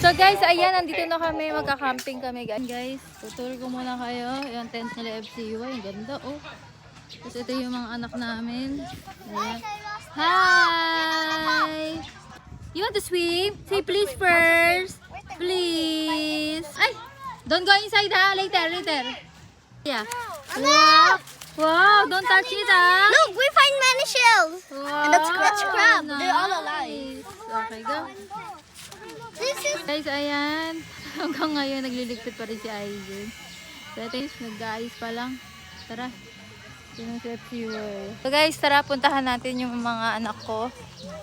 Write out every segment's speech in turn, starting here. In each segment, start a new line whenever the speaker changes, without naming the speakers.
So guys, ayan, nandito na kami. Magka-camping kami guys. Guys, tuturo ko muna kayo. Yung tent nila FCUY. Ang ganda oh. Tapos ito yung mga anak namin. Ayan. Hi! You want to swim? Say please first. Please. Ay! Don't go inside ha. Later, later. Yeah. Wow. Wow, don't touch it ha.
Look, we find many shells.
Wow,
And that's scratch crab. They're all alive.
Okay, go. Guys, ayan. Hanggang ngayon, nagliligpit pa rin si Aizen. So, ito nag-aayos pa lang. Tara. So guys, tara puntahan natin yung mga anak ko.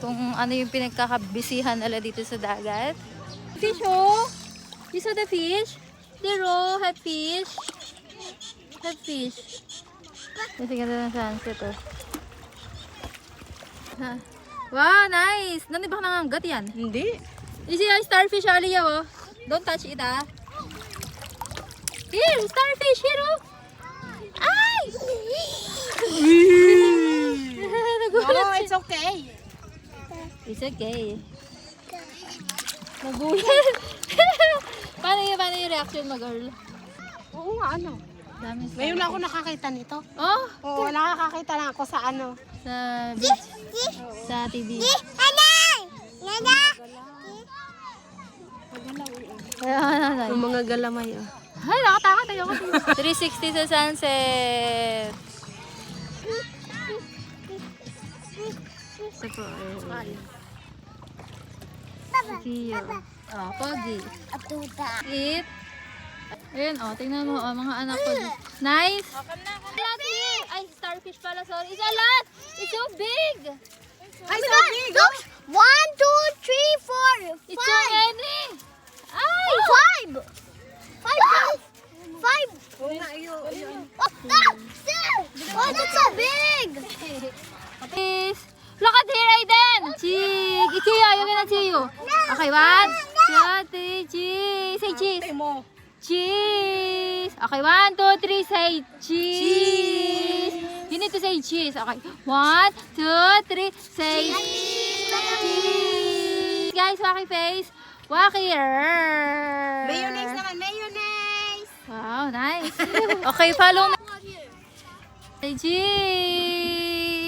Kung ano yung pinagkakabisihan nila dito sa dagat. Fish oh! You saw the fish? Zero, have fish. Have fish. Kasi ganda ng sunset oh. Wow, nice! Nani ba nangangat yan?
Hindi.
You see a starfish Aliyah oh. Don't touch it ah. Here, starfish here oh. Ay!
Oh,
siya.
it's okay.
It's okay. Nagulat. paano yung, paano yung reaction mo, girl?
Oo nga, ano.
Dami sa...
Ngayon lang ako nakakita nito.
Oh,
Oo, nakakakita lang ako sa ano.
sa beach. Sa TV.
Nanay! Nanay!
Yung mga galamay, oh.
Ay, nakatakot tayo 360 sa sunset. Ito po. Kiyo. Oh, Pogi.
Atuta.
Eat. Ayun, oh, tingnan mo, oh, mga anak ko. Nice. Here. Ay, starfish pala, sorry. It's a lot. It's so big.
Ay, so big! Look! One, two, three, four,
It's so
five. Oh, that's so big!
Please. Look at here, Aiden. Cheese. Ichiyo, yung na Chiyo. Okay, one, two, three, cheese. Say cheese. Cheese. Okay, one, two, three, say cheese. You need to say cheese. Okay, one, two, three, say cheese. Guys, waki face. Waki.
Mayonnaise naman, mayonnaise.
Wow, nice. okay, follow na. Say cheese.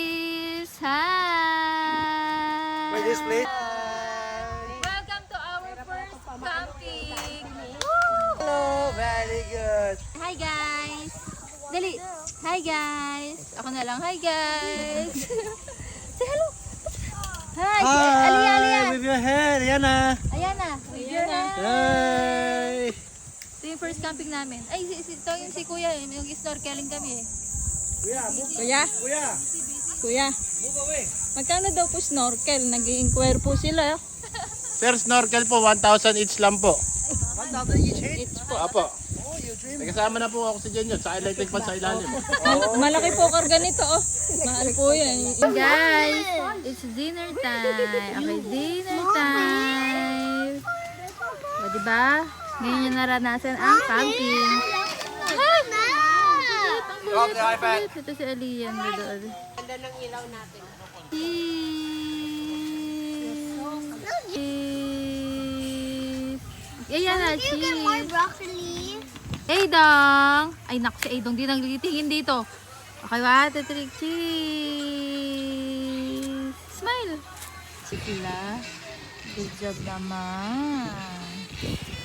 Hi.
Wait, this plate.
Welcome to our first camping.
Hello, very good.
Hi guys. Dali. Hi guys. Ako na lang. Hi guys. Say hello. Hi. Aliyah, Aliyah.
with your hair, yan na.
Ayan na. Ayan na.
Hi.
Ito yung first camping namin. Ay, si, si, ito yung si Kuya. Yung snorkeling kami eh.
Kuya,
Kuya,
kuya. Magkano daw po snorkel? Nag-inquire po sila.
Sir, snorkel po, 1,000 each lang po.
1,000 each head.
Each po.
Apo.
Oh, you dream.
May kasama na po ako sa dyan yun, sa electric fan sa ilalim.
Mal- malaki po karga nito, oh. Mahal po yan.
Guys, it's dinner time. Okay, dinner time. O, diba? Ngayon yung naranasan ang camping.
Drop the iPad.
Ito si doon.
Ganda ng ilaw natin.
Cheese. Cheese. Ayan na,
You get more
cheese.
broccoli.
Aidong! Ay, naku, si Aidong di naglitingin dito. Okay ba? Tetrik cheese. Smile. Sikila. Good job naman.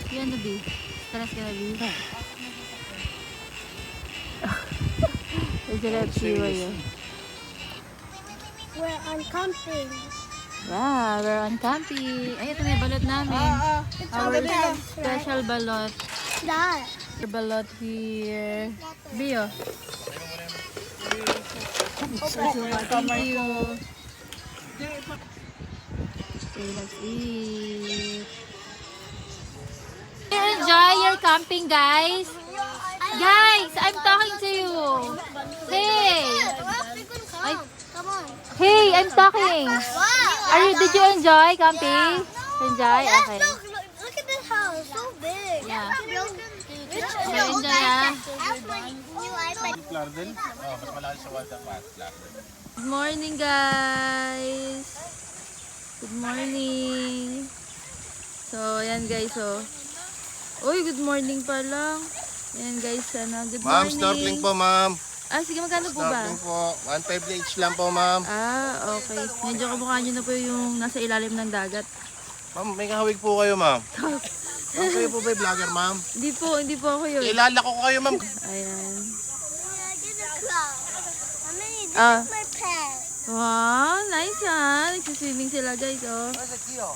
Yan na, B. Taras ka na, B. Siwa yun.
We're on camping.
Wow, we're on camping. Ay, ito na yung balot namin. Our special balot.
That.
Balot here. Bio. Thank you. Okay, let's eat. Enjoy your camping, guys. Guys, I'm talking to you. Hey. Ay.
Come on.
Hey, I'm talking. Are you, did you enjoy camping? Enjoy? Okay.
look, at this house. So big.
Yeah. So, enjoy ah. Good morning, guys. Good morning. So, ayan guys, oh. Uy, good morning pa lang. Ayan guys, sana good
Ma'am,
morning.
snorkeling po, ma'am.
Ah, sige, magkano po ba?
Snorkeling po. 1.5 each lang po, ma'am.
Ah, okay. Medyo kamukha nyo na po yung nasa ilalim ng dagat.
Ma'am, may kahawig po kayo, ma'am. Ma'am, kayo po ba yung vlogger, ma'am?
Hindi po, hindi po ako yun.
Ilala ko kayo, ma'am.
Ayan. Ah.
is my pet.
Wow, nice ha. Nagsiswimming sila guys, oh.
Oh?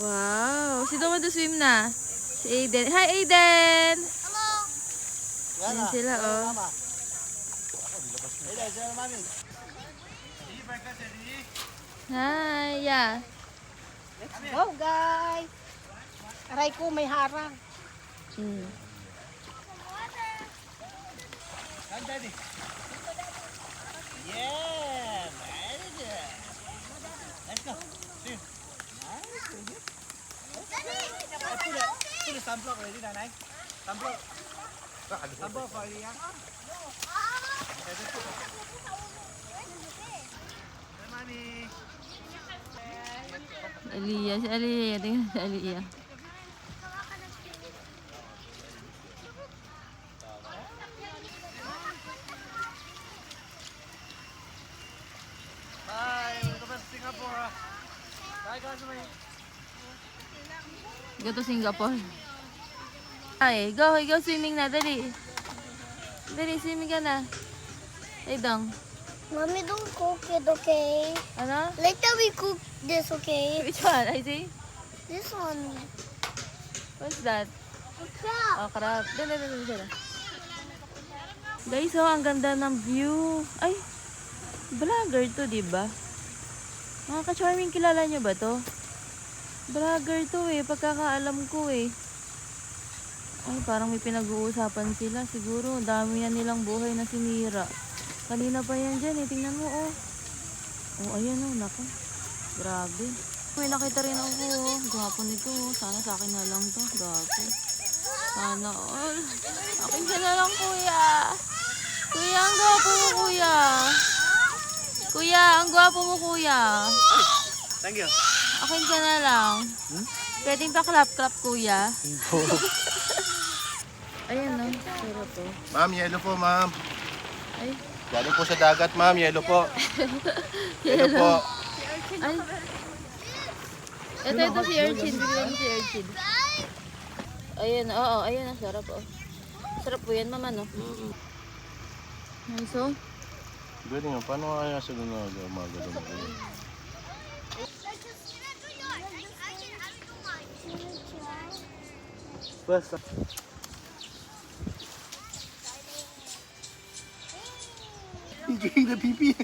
Wow. Si Doma do swim na. Si Aiden. Hi, Aiden!
Hello.
Ayan sila, oh.
Hey, there's your mommy.
Hi, yeah.
Go guys! Aray ko may harang.
Mm.
Come, daddy. Yeah, very good. Let's go. Swim. Nice, very good. Uh, put, the sunblock already, Nanay. Sunblock. Sunblock for you, yeah? Okay, just put it. Hey, mommy.
Aliyah, si Aliyah. Tingnan si Aliyah.
Bye. Back to Singapore. Bye, guys.
Go to Singapore. Ay, go, go swimming na. Dali. Dali, swimming ka na. Ay, dong.
Mommy, don't cook it, okay?
Ano?
Later we cook this, okay?
Which one? I see.
This one.
What's that?
A crab.
Oh, crab. Dali, dali, dali. Guys, oh, ang ganda ng view. Ay, vlogger to, di ba? Mga ka-charming, kilala nyo ba to? Vlogger to eh, pagkakaalam ko eh. Ay, parang may pinag-uusapan sila. Siguro, dami na nilang buhay na sinira. Kanina pa yan dyan eh, tingnan mo oh. Oh, ayan oh, nako. Grabe. May nakita rin ako oh. Gwapo nito oh. Sana sa akin na lang to. Gwapo. Sana all. Akin ka na lang, kuya. Kuya, ang gwapo mo, kuya. Kuya, ang gwapo mo, kuya.
Thank you.
Akin ka na lang. Pwedeng pa clap-clap, kuya. Ayan, no. Sarap to.
Ma'am, yellow po, ma'am.
Ay,
Galing po sa dagat, ma'am. Yellow po. Yellow po.
ay. Ito, ito si Urchin. Bigyan si Urchin. Ayan, oo, ayan. Ang sarap, oh. Sarap po yan, mama, no? Ay, so,
Galing nga. Paano kaya sa mga gumagano mo?
First. Enjoying the pee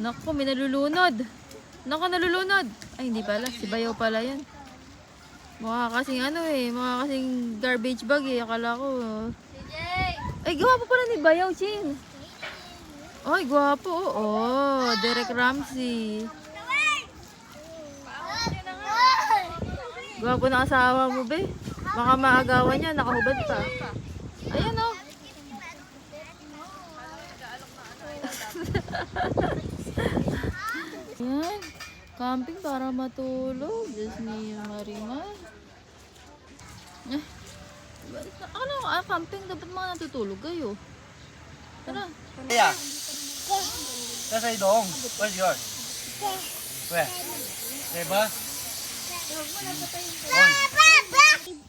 Naku, may nalulunod. Naku, nalulunod. Ay, hindi pala. Si Bayaw pala yan. Mukha kasing ano eh. Mukha kasing garbage bag eh. Akala ko. Ay, gwapo pala ni Bayaw, Chin. Ay, gwapo. Oh, Derek Ramsey. Gwapo na asawa mo, be. Baka maagawan niya. Nakahubad pa. Ayan oh. Yan. Camping para matulog. Diyos ni Marimar. Eh. Ano, ah, camping dapat mga natutulog kayo. Tara.
Yeah. That's a dong. Where's yours? Where? Diba?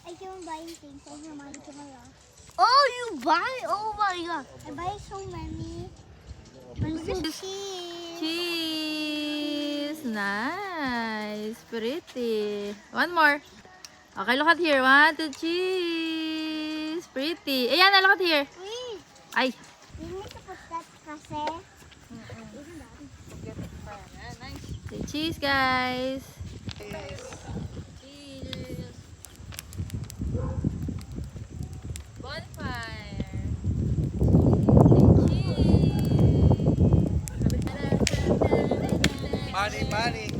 I can buy things for your mommy tomorrow. Oh, you buy? Oh my god. I buy so many. Cheese.
Cheese. Nice. Pretty. One more. Okay, look at here. One, two, cheese. Pretty. Ayan, look at here. Ay.
you need to put that kasi.
Say cheese, guys. Bonfire.
Money, money.